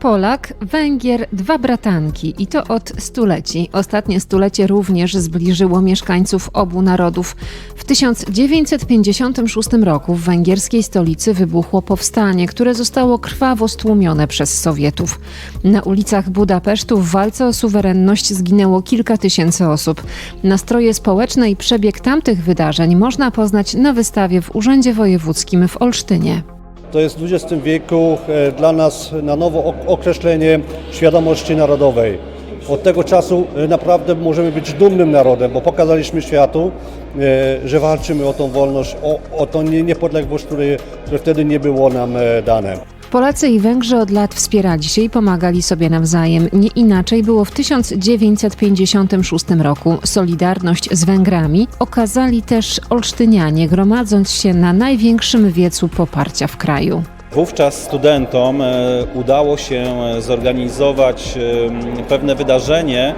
Polak, Węgier, dwa bratanki i to od stuleci. Ostatnie stulecie również zbliżyło mieszkańców obu narodów. W 1956 roku w węgierskiej stolicy wybuchło powstanie, które zostało krwawo stłumione przez Sowietów. Na ulicach Budapesztu w walce o suwerenność zginęło kilka tysięcy osób. Nastroje społeczne i przebieg tamtych wydarzeń można poznać na wystawie w Urzędzie Wojewódzkim w Olsztynie. To jest w XX wieku e, dla nas na nowo ok- określenie świadomości narodowej. Od tego czasu e, naprawdę możemy być dumnym narodem, bo pokazaliśmy światu, e, że walczymy o tą wolność, o, o tą nie- niepodległość, której, które wtedy nie było nam dane. Polacy i Węgrzy od lat wspierali się i pomagali sobie nawzajem. Nie inaczej było w 1956 roku. Solidarność z Węgrami okazali też Olsztynianie, gromadząc się na największym wiecu poparcia w kraju. Wówczas studentom e, udało się e, zorganizować e, pewne wydarzenie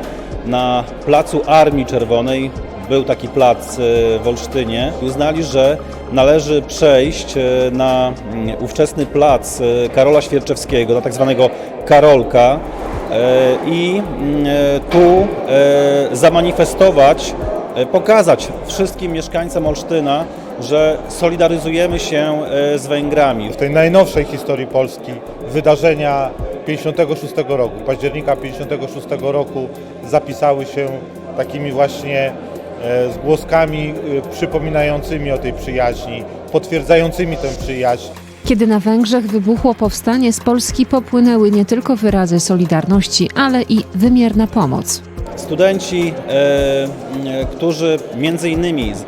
na placu Armii Czerwonej. Był taki plac e, w Olsztynie. Uznali, że należy przejść e, na mm, ówczesny plac e, Karola Świerczewskiego, na tak zwanego Karolka i mm, tu zamanifestować, pokazać wszystkim mieszkańcom Olsztyna, że solidaryzujemy się z Węgrami. w tej najnowszej historii Polski wydarzenia 56 roku, października 56 roku zapisały się takimi właśnie e, zgłoskami e, przypominającymi o tej przyjaźni, potwierdzającymi tę przyjaźń. Kiedy na Węgrzech wybuchło powstanie, z Polski popłynęły nie tylko wyrazy solidarności, ale i wymierna pomoc. Studenci, e, którzy między innymi z-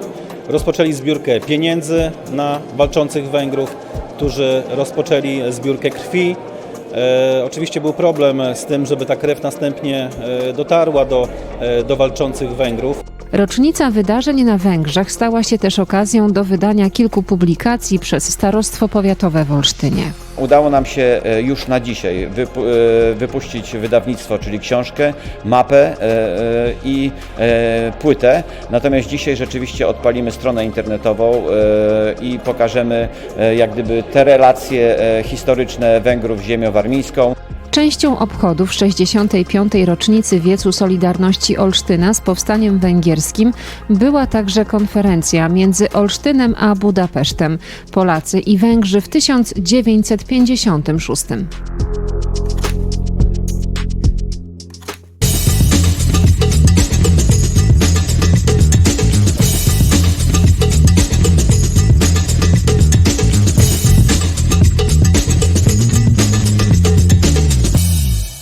rozpoczęli zbiórkę pieniędzy na walczących Węgrów, którzy rozpoczęli zbiórkę krwi. E, oczywiście był problem z tym, żeby ta krew następnie e, dotarła do, e, do walczących Węgrów. Rocznica wydarzeń na Węgrzech stała się też okazją do wydania kilku publikacji przez Starostwo Powiatowe w Olsztynie. Udało nam się e, już na dzisiaj e, wypuścić wydawnictwo, czyli książkę, mapę e, i płytę. Natomiast dzisiaj rzeczywiście odpalimy stronę internetową i pokażemy jak gdyby te relacje historyczne Węgrów z ziemią warmińską. Częścią obchodów 65. rocznicy wiecu Solidarności Olsztyna z powstaniem węgierskim była także konferencja między Olsztynem a Budapesztem. Polacy i Węgrzy w 1956.